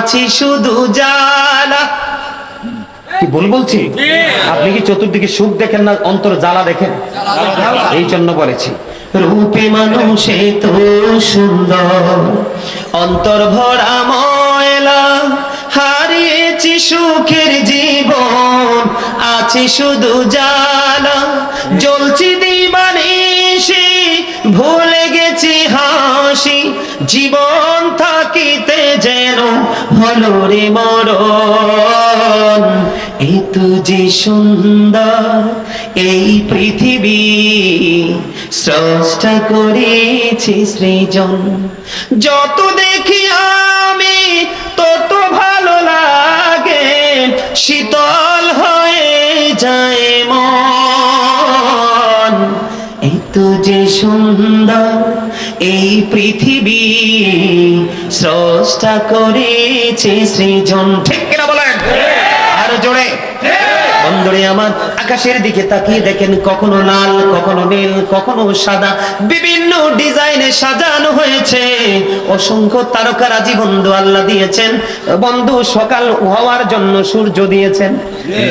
আছি শুধু জ্বালা। কি ভুল বলছি? আপনি কি চতুর্দিকে সুখ দেখেন না অন্তর জ্বালা দেখেন? এই জন্য বলেছি। রূপে মানুষে তো সুন্দর অন্তর ভরা ময়লা হারিয়েছি সুখের জীবন আছে শুধু জ্বালা। জ্বলছি দিবানিসি ভুলে গেছি হাসি জীবন হলো রে মরণ। এ যে সুন্দর এই পৃথিবী স্রষ্টা করেছে সৃজন। যত দেখি আমি, তত ভালো লাগে। শীতল হয়ে যায় মন। এত যে সুন্দর এই পৃথিবী স্রষ্টা করেছে সৃজন। ঠিক কিনা বলেন? আর জোরে। বন্ধুরে আমার, আকাশের দিকে তাকিয়ে দেখেন কখনো লাল, কখনো নীল, কখনো সাদা। বিভিন্ন ডিজাইনে সাজানো হয়েছে। অসংখ্য তারকারাজি বন্ধু আল্লাহ দিয়েছেন। বন্ধু সকাল হওয়ার জন্য সূর্য দিয়েছেন।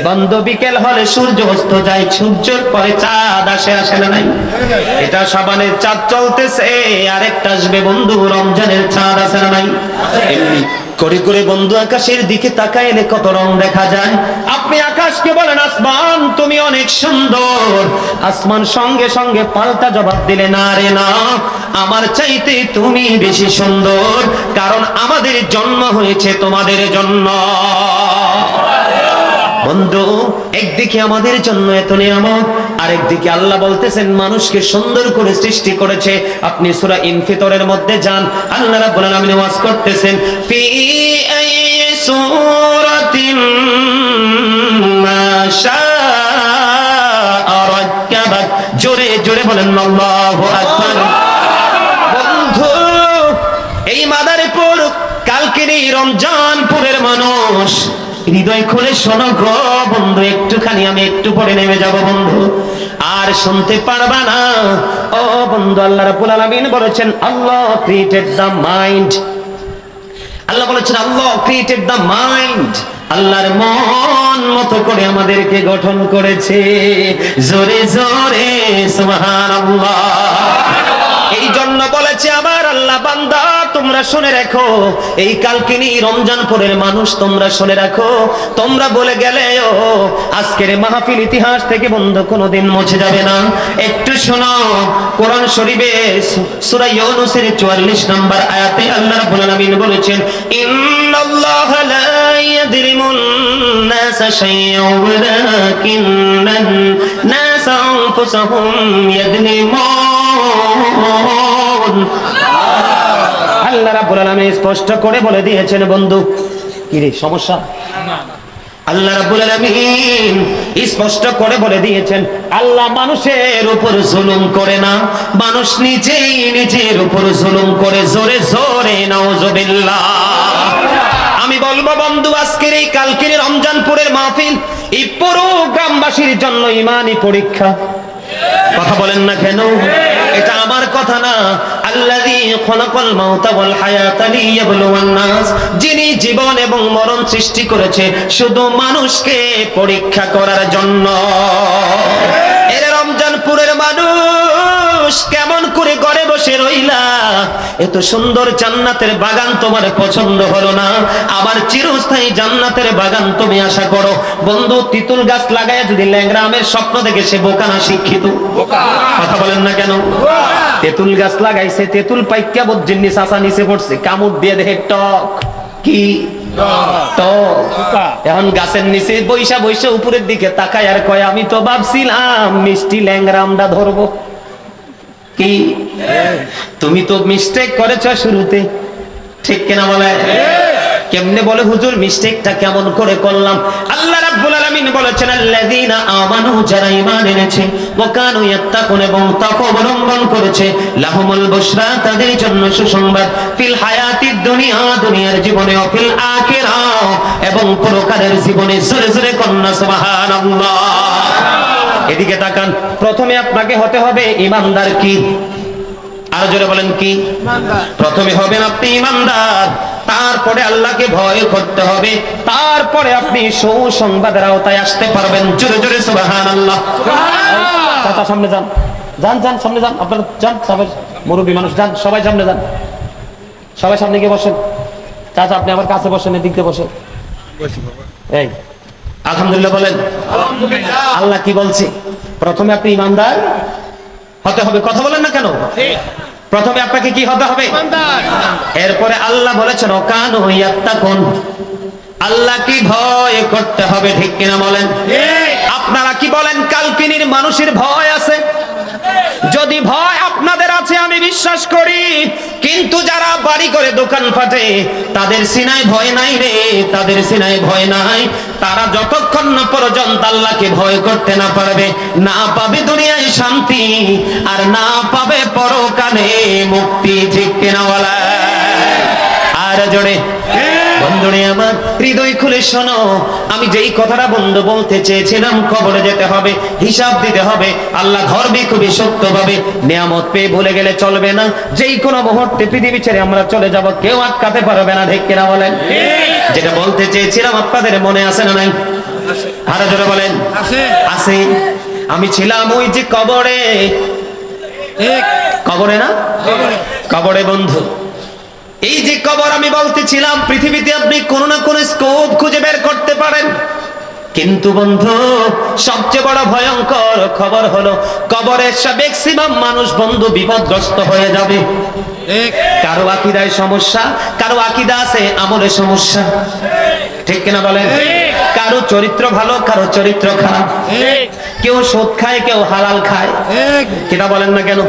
বন্ধ বিকেল হলে সূর্য অস্ত যায়, সূর্যের পরে চাঁদ আসে আসে না নাই? এটা সাবানের চাঁদ চলতেছে, আরেকটা আসবে বন্ধু, রমজানের চাঁদ আসে না নাই? করে করে বন্ধু আকাশের দিকে তাকাইলে কত রং দেখা যায়। আপনি আকাশকে বলেন, আসমান, তুমি অনেক সুন্দর। আসমান সঙ্গে সঙ্গে পাল্টা জবাব দিলে, না রে, না, আমার চাইতে তুমি বেশি সুন্দর, কারণ আমাদের জন্ম হয়েছে তোমাদের জন্য। বন্ধু, একদিকে আমাদের জন্য এত নিয়ামত, আরেকদিকে আল্লাহ বলতেছেন, মানুষকে সুন্দর করে সৃষ্টি করেছে। আপনি সূরা ইনফিতরের মধ্যে যান, আল্লাহ রাব্বুল আলামিন ওয়াজ করতেছেন, ফি আই সূরাতিন মা শাআ রাক্কাবাক জোরে জোরে বলেন, আল্লাহু আকবার। বন্ধু, এই মাদারীপুর কালকের রমজানপুরের মানুষ হৃদয় খুলে শোনো গো বন্ধু, একটুখানি আমি একটু পরে নেমে যাব বন্ধু। আর শুনতে পারবা না। ও বন্ধু, আল্লাহ রাব্বুল আলামিন বলেছেন, আল্লাহ ক্রিয়েটেড দ্য মাইন্ড আল্লাহ বলেছেন, আল্লাহ ক্রিয়েটেড দ্য মাইন্ড আল্লাহর মন মতো করে আমাদেরকে গঠন করেছে। জোরে জোরে, সুবহানাল্লাহ। এই জন্য বলেছে আমার তোমরা শুনে রাখো, এই কালকিনি রমজানপুরের মানুষ তোমরা শুনে রাখো। তোমরা বলে গেলে, ও, আজকের মাহফিল ইতিহাস থেকে বন্ধ কোনোদিন মুছে যাবে না। একটু শোনো, কোরআন শরীফে সূরা ইউনূসের 44 নম্বর আয়াতে আল্লাহ রাব্বুল আলামিন বলেছেন, ইন্নাল্লাহা লা ইয়াদরিমুন নাসা শাইয়্যান ওয়ালাকিন্নান নাসা আনফুসাহুম ইয়াদলিমুন। আল্লাহ রাব্বুল আলামিন স্পষ্ট করে বলে দিয়েছেন, বন্ধু। কি রে, সমস্যা? আল্লাহ রাব্বুল আলামিন স্পষ্ট করে বলে দিয়েছেন, আল্লাহ মানুষের উপর জুলুম করে না। মানুষ নিজেই নিজের উপর জুলুম করে, জোরে জোরে, নাউজুবিল্লাহ। আমি বলব, বন্ধু, আজকের এই কালকের রমজানপুরের মাহফিল এই পুরো গ্রামবাসীর জন্য ইমানি পরীক্ষা। কথা বলেন না কেন? এটা আমার কথা না। যিনি জীবন এবং মরণ সৃষ্টি করেছে শুধু মানুষকে পরীক্ষা করার জন্য। এর রমজানপুরের মানুষ। কেমন করে ঘরে বসে রইলা? এত সুন্দর জান্নাতের বাগান তোমার পছন্দ হলো না। আবার চিরস্থায়ী জান্নাতের বাগান তুমি আশা করো। বন্ধু তিতুল গাছ লাগায় যদি ল্যাংরা আমের স্বপ্ন দেখে সে বোকা না শিক্ষিত কথা বলেন না কেন? তেঁতুল গাছ লাগাইছে তেঁতুল পাইকা বজ্জির নিচে আসা নিচে পড়ছে। কামড় দিয়ে দেখে টক। কি? এখন গাছের নিচে বৈশা বৈশা উপরের দিকে তাকায় আর কয় আমি তো ভাবছিলাম মিষ্টি ল্যাংরা আমরা ধরবো। কি? তুমি তো মিস্টেক করেছ শুরুতে। ঠিক কিনা বলে? কেমনে বলে হুজুর মিস্টেকটা কেমন করে করলাম? আল্লাহ রাব্বুল আলামিন বলেছেন, আল্লাযীনা আমানু, যারা ঈমান এনেছে, ওয়া কানু ইয়াত্তাকুন এবং তাকওয়া অবলম্বন করেছে। লাহুমুল বুশরা তাদের জন্য সুসংবাদ। ফিল হায়াতিদ দুনিয়া, দুনিয়ার জীবনে, ও ফিল আখিরা এবং পরকালের জীবনে জোরে জোরে কন্যা, সুবহানাল্লাহ। এদিকে তাকান। প্রথমে আপনাকে হতে হবে ইমানদার কি? আর জোরে বলেন কি? প্রথমে হবেন আপনি ইমানদার তারপরে আল্লাহকে ভয় করতে হবে তারপরে আপনি সুসংবাদের আওতায় আসতে পারবেন। জোরে জোরে সুবাহান আল্লাহ চাচা সামনে যান। যান যান সামনে যান। আপনারা যান সবাই মুরব্বী মানুষ যান সবাই সামনে যান। সবাই সামনে গিয়ে বসেন। চাচা আপনি আমার কাছে বসেন এদিক দিয়ে বসেন। এই। আলহামদুলিল্লাহ বলেন। আল্লাহ কি বলছে? প্রথমে আপনি ইমানদার হতে হবে। কথা বলেন না কেন? প্রথমে আপনাকে কি হতে হবে? এরপরে আল্লাহ বলেছেন অকান হইয়াত্তাকুন আল্লাহ কি ভয় করতে হবে ঠিক কিনা বলেন? আপনারা কি বলেন কালকিনির মানুষের ভয় আছে? যদি ভয় আপনাদের আছে, আমি বিশ্বাস করি। কিন্তু যারা বাড়ি করে দোকান ফাটে, তাদের সিনায় ভয় নাই রে, তাদের সিনায় ভয় নাই। তারা যতক্ষণ না পর্যন্ত আল্লাহকে ভয় করতে না পারবে, না পাবে দুনিয়ায় শান্তি, আর না পাবে পরকালে মুক্তি, ঠিক কিনা বলা? আর জোরে। বন্ধুরে আমার হৃদয় খুলে শোনো। আমি যেই কথাটা বন্ধু বলতে চেয়েছিলাম কবরে যেতে হবে হিসাব দিতে হবে। আল্লাহ ধর্মে খুবই সত্য ভাবে নিয়ামত পেয়ে ভুলে গেলে চলবে না। যেই কোনো মুহূর্তে পৃথিবী ছেড়ে আমরা চলে যাব কেউ আটকাতে পারবে না ঠিক কিনা বলেন? যেটা বলতে চেয়েছিলাম আপনাদের মনে আছে না নাই? আরও জোরে বলেন। আছে। আমি ছিলাম ওই যে কবরে। কবরে না? কবরে বন্ধু। এই যে কবর আমি বলতেছিলাম পৃথিবীতে আপনি কোনো না কোনো স্কোপ খুঁজে বের করতে পারেন। কিন্তু বন্ধু সবচেয়ে বড় ভয়ঙ্কর খবর হলো কবরের ম্যাক্সিমাম মানুষ বন্ধু বিপদগ্রস্ত হয়ে যাবে। কারও আকিদায় সমস্যা কারও আকিদা আছে আমলে সমস্যা। ঠিক কিনা বলেন? কারও চরিত্র ভালো কারও চরিত্র খারাপ। কেউ সুদ খায় কেউ হালাল খায়। কিনা বলেন না কেন?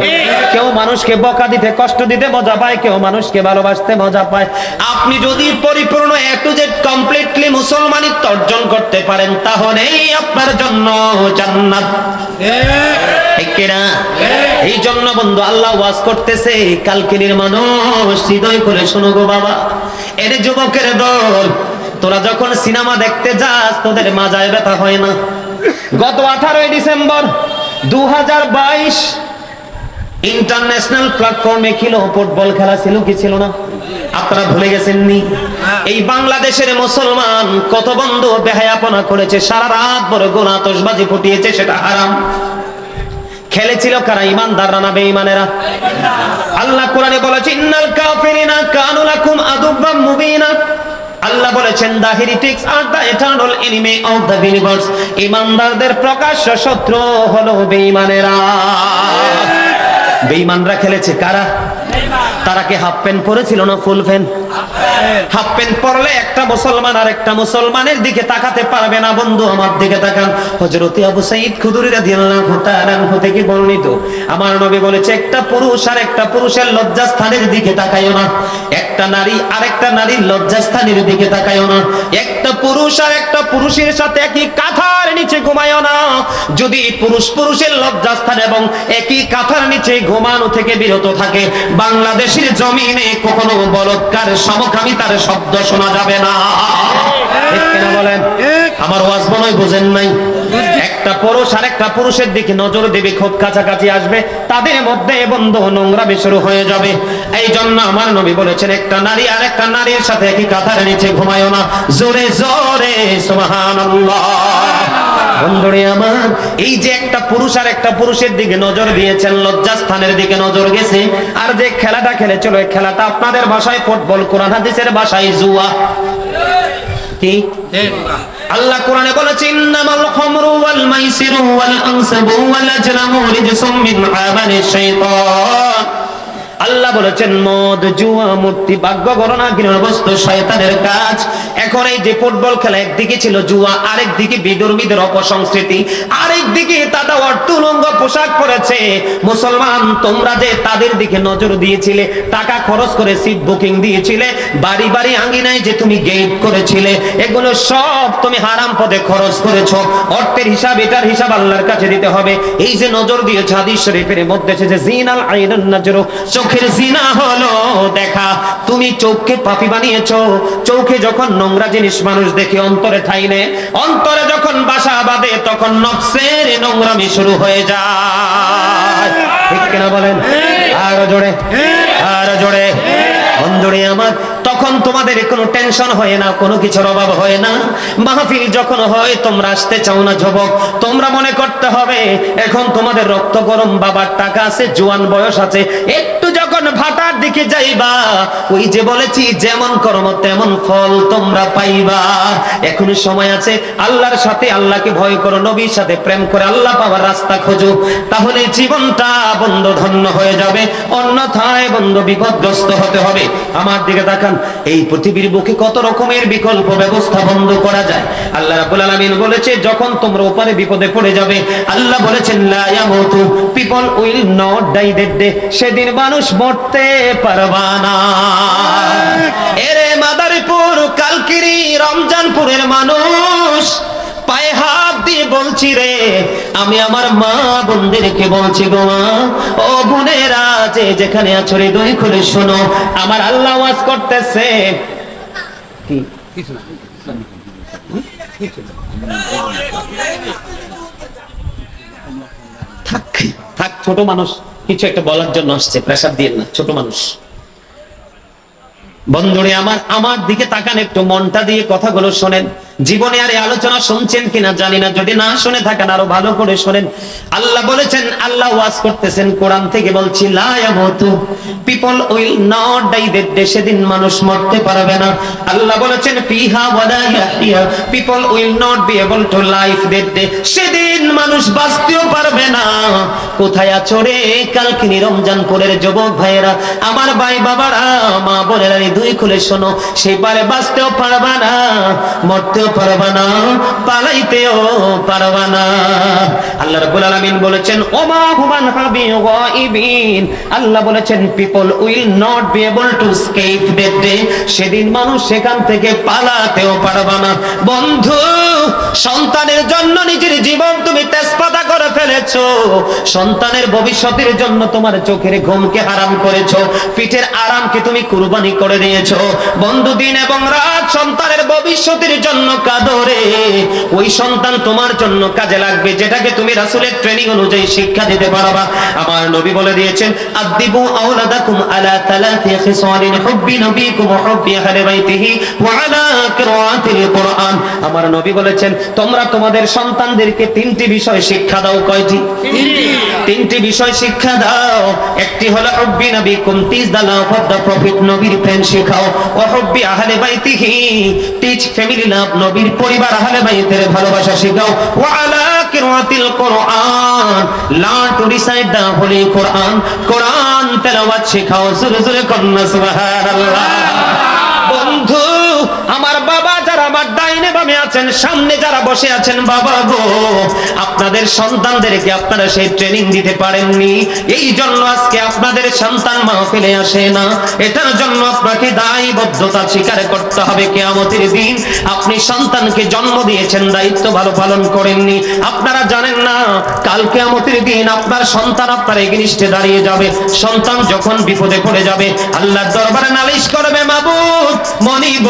কেউ মানুষকে বকা দিতে কষ্ট দিতে মজা পায় কেউ মানুষকে ভালোবাসতে মজা পায়। আপনি যদি পরিপূর্ণ এ টু জেড কমপ্লিটলি মুসলমানিত্ব অর্জন করতে পারেন তাহলেই আপনার জন্য জান্নাত? এই জন্য বন্ধু আল্লাহ ওয়াজ করতেছে কালকিনির মানুষ হৃদয় করে শোনো গো বাবা। এর যুবকের দল তোরা যখন সিনেমা দেখতে যাস তোদের মাজায় ব্যথা হয় না। গত আঠারোই ডিসেম্বর দু ইন্টারন্যাশনাল প্ল্যাটফর্মে ছিল ফুটবল খেলা ছিল কি ছিল না? আপনারা ভুলে গেছেন নি এই বাংলাদেশের মুসলমান কত বন্ধু বেহায়াপনা করেছে সারা রাত বড় গোনা আতশবাজি ফুটিয়েছে সেটা হারাম। খেলেছিল কারা? ইমানদাররা না বেঈমানেরা। আল্লাহ কোরআনে বলেছে ইন্নাল কাফিরিনা কানু লাকুম আদুব্বাম মুবিনা। আল্লাহ বলেছেন the heretics R the eternal enemy of the universe ইমানদারদের প্রকাশ্য শত্রু হলো বেঈমানেরা। বেঈমানরা খেলেছে কারা? তারা কি হাফ প্যান্ট পরেছিল না ফুল প্যান্ট? হাফ প্যান্ট পরলে একটা মুসলমান আর একটা মুসলমানের দিকে তাকাতে পারবে না, বন্ধু আমার দিকে তাকান। হযরতে আবু সাঈদ খুদরি রাদিয়াল্লাহু তাআলা আনহু থেকে বর্ণিত, আমার নবী বলেছে, একটা পুরুষ আর একটা পুরুষের লজ্জাস্থানের দিকে তাকায়ও না। একটা নারী আর একটা নারীর লজ্জাস্থানের দিকে তাকায়ও না। একটা পুরুষ আর একটা পুরুষের সাথে একই কাঁথার নিচে ঘুমায়ও না। যদি পুরুষ পুরুষের লজ্জাস্থান এবং একই কাঁথার নিচে ঘুমানো থেকে বিরত থাকে, বাংলাদেশের জমিনে কখনো বলৎকার সমকামিতার শব্দ শোনা যাবে না। বলেন? আমার ওয়াজ মনে বোঝেন নাই। একটা পুরুষ আর একটা পুরুষের দিকে নজর দেবে, খুব কাছাকাছি আসবে। তাদের মধ্যে বন্ধ নোংরামি শুরু হয়ে যাবে। এই জন্য আমার নবী বলেছেন, একটা নারী আর একটা নারীর সাথে একই কাঁথার নিচে ঘুমায়ও না। জোরে জোরে, সুবহানাল্লাহ। বন্ধুরে আমার, এই যে একটা পুরুষ আর একটা পুরুষের দিকে নজর দিয়েছেন, লজ্জাস্থানের দিকে নজর গেছে। আর যে খেলাটা খেলেছিল খেলাটা আপনাদের ভাষায় ফুটবল, কোরআন, হাদিসের ভাষায় জুয়া। কি? আল্লাহ কোরআনে বলেছে, ইন্নামাল খামরু ওয়াল মাইসিরু ওয়াল আনসাবু ওয়াল আজলামু রিজসুম মিন আমালিশ শাইতান। আল্লাহ বলেছেন, মদ, জুয়া, মূর্তি ভাগ্য গণনা বস্তু, শয়তানের কাজ। এখন এই যে ফুটবল খেলা, একদিকে ছিল জুয়া, আরেকদিকে বিদর্মীদের অপসংস্কৃতি। আরেক দিকে তারা অর্থলঙ্গ পোশাক পরেছে। মুসলমান, তোমরা যে তাদের দিকে নজর দিয়েছিলে, টাকা খরচ করে সিট বুকিং দিয়েছিলে, বাড়ি বাড়ি আঙ্গিনায় যে তুমি গেট করেছিলে, এগুলো সব তুমি হারাম পদে খরচ করেছ। অর্থের হিসাব, এটার হিসাব আল্লাহর কাছে দিতে হবে। এই যে নজর দিয়েছে হাদিস শরীফের মধ্যে এসেছে, জিনাল আইনান নাজরু চোখের জিনা হলো দেখা। তুমি চোখকে পাপি বানিয়েছো। চোখে যখন নোংরা জিনিস মানুষ দেখে অন্তরে ঠাইনে অন্তরে যখন বাসা বাঁধে, তখন নকশের নোংরামি শুরু হয়ে যায়। ঠিক কিনা বলেন? আরও জোরে আরও জোরে বন্ধুরে আমার। তখন তোমাদের কোনো টেনশন হয় না, কোনো কিছুর অভাব হয় না। মাহফিল যখন হয়, তোমরা আসতে চাও না যুবক, তোমরা মনে করতে হবে, এখন তোমাদের রক্ত গরম, বাবার টাকা আছে, জোয়ান বয়স আছে, একটু যখন ভাটার দিকে যাইবা, ওই যে বলেছি, যেমন কর্ম তেমন ফল তোমরা পাইবা। এখনও সময় আছে, আল্লাহর সাথে আল্লাহকে ভয় করো, নবীর সাথে প্রেম করে আল্লাহ পাওয়ার রাস্তা খোঁজো। তাহলে জীবনটা বন্ধ ধন্য হয়ে যাবে, অন্যথায় বন্ধ বিপদগ্রস্ত হতে হবে। আমার দিকে তাকান, এই পৃথিবীর বুকে কত রকমের বিকল্প ব্যবস্থা বন্ধ করা যায়? আল্লাহ রাব্বুল আলামিন বলেছে, যখন তোমরা উপরে বিপদে পড়ে যাবে, আল্লাহ বলেছেন, লা ইয়ামুতু, people will not die that day. সেদিন মানুষ মরতে পারবা না এরে মাদারীপুর, কালকিরি, রমজানপুরের মানুষ, পায়ে হাত দিয়ে বলছি রে, আমি আমার মা বোনদেরকে বলছি গো মা, ও বোনেরা, যে যেখানে আছো রে দুই খুলে শোনো, আমার আল্লাহ ওয়াজ করতেছে। কি? থাক থাক, ছোট মানুষ। কিছু একটা বলার জন্য আসছে, প্রেসার দিয়ে না, ছোট মানুষ। বন্ধুরে আমার আমার দিকে তাকান একটু, মনটা দিয়ে কথাগুলো শোনেন। জীবনে আর আলোচনা শুনছেন কিনা জানি না, যদি না শুনে থাকেন আরও ভালো করে শোনেন। আল্লাহ বলেছেন, আল্লাহ ওয়াজ করতেছেন কোরআন থেকে বলছি people will not die that day, সেদিন মানুষ মরতে পারবে না। আল্লাহ বলেছেন, ফিহা ওয়ালা people will not be able to life that সেদিন মানুষ বাঁচতেও পারবে না। কোথায় আছো রে কালকিনি রমজানপুরের যুবক ভাইয়েরা? আমার ভাই বাবারা, মা এই দুই খুলে শোনো সেই পারে বাঁচতেও পারবা না, মরতেও পালাইতেও আল্লাহ আলামিন বলেছেন, ওমা হুমান হাবি আল্লাহ বলেছেন, people will not be able to escape that day. সেদিন মানুষ সেখান থেকে পালাতেও পারবা না বন্ধু, সন্তানের জন্য নিজের জীবন তুমি তেজপাতা করে ফেলেছো। সন্তানের ভবিষ্যতের জন্য তোমার চোখের ঘুমকে হারাম করেছ। পিঠের আরামকে তুমি কুরবানি করে দিয়েছ। বন্ধু দিন এবং রাত সন্তানের ভবিষ্যতের জন্য কাদরে ওই সন্তান তোমার জন্য কাজে লাগবে, যেটাকে তুমি রাসূলের ট্রেনিং অনুযায়ী শিক্ষা দিতে পারবা। আমার নবী বলে দিয়েছেন আদিবু আওলাদাকুম আলা তালাতি খিসালিন হুব্বি নবীকুম হুব্বি আহলি বাইতিহি ওয়া আলা কিরাআতিল কুরআন। আমার নবী বলেছেন, তোমরা তোমাদের সন্তানদেরকে তিনটি বিষয় শিক্ষা দাও কয়টি? তিনটি। বিষয় শিক্ষা দাও। একটি হলো হুব্বি নবীকুম teach the love of the prophet নবীর প্রেম শেখাও। ওয়া হুব্বি আহলি বাইতিহি টিচ ফ্যামিলি লাভ নবীর পরিবার আহলে বাইতের ভালোবাসা শেখাও। ওয়া আলা কিরাআতিল কুরআন learn to recite the holy Quran. কোরআন তেলাওয়াত শেখাও জোরে জোরে কন্না সুবহানাল্লাহ। বন্ধু আমার বাবা যারা আমার বামে আছেন, সামনে যারা বসে আছেন, বাবা গো, আপনাদের সন্তানদেরকে আপনারা সেই ট্রেনিং দিতে পারেননি। এই জন্য আজকে আপনাদের সন্তান মাহফিলে আসে না। এটার জন্য আপনাকে দায়বদ্ধতা স্বীকার করতে হবে দিন। আপনি সন্তানকে জন্ম দিয়েছেন, দায়িত্ব ভালো পালন করেননি। আপনারা জানেন না, কাল দিন আপনার সন্তান আপনার দাঁড়িয়ে যাবে। সন্তান যখন বিপদে পড়ে যাবে, আল্লাহর দরবারে নালিশ করবে, মাবুদ, মনিব,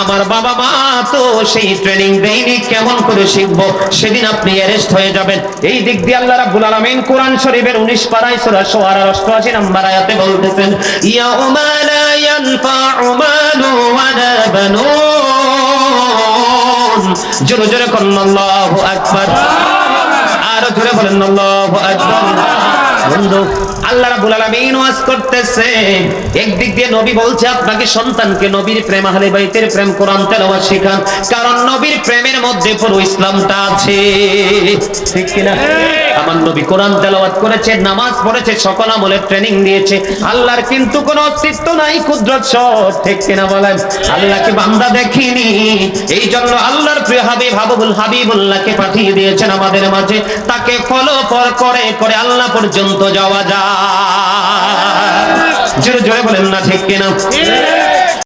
আমার বাবা মা তো সেই ট্রেনিং দেয়নি কেমন করে শিখব? সেদিন আপনি অ্যারেস্ট হয়ে যাবেন। এই দিক দিয়ে আল্লাহ রাব্বুল আলামিন কোরআন শরীফের 19 পারায় সূরা শুআরা 88 নম্বর আয়াতে বলতেছেন ইয়াউমা লা ইয়ানফা'ু মালু ওয়ালা বানুন জোরে জোরে করুন আল্লাহু আকবার। আর ধরে বলেন আল্লাহু আকবার। আমার নবী কোরআন করেছে, নামাজ পড়েছে, সকল আমলের ট্রেনিং দিয়েছে। আল্লাহর কিন্তু কোনো অস্তিত্ব নাই, কুদরত সব। ঠিক কিনা বলেন? আল্লাহকে বান্দা দেখিনি। এই জন্য আল্লাহর প্রিয় হাবিব, হাবিবুল হাবিবুল্লাহকে পাঠিয়ে দিয়েছেন আমাদের মাঝে। তাকে ফলো করে করে আল্লাহ যাওয়া যায় জোরে জোরে বলেন না ঠিক কিনা?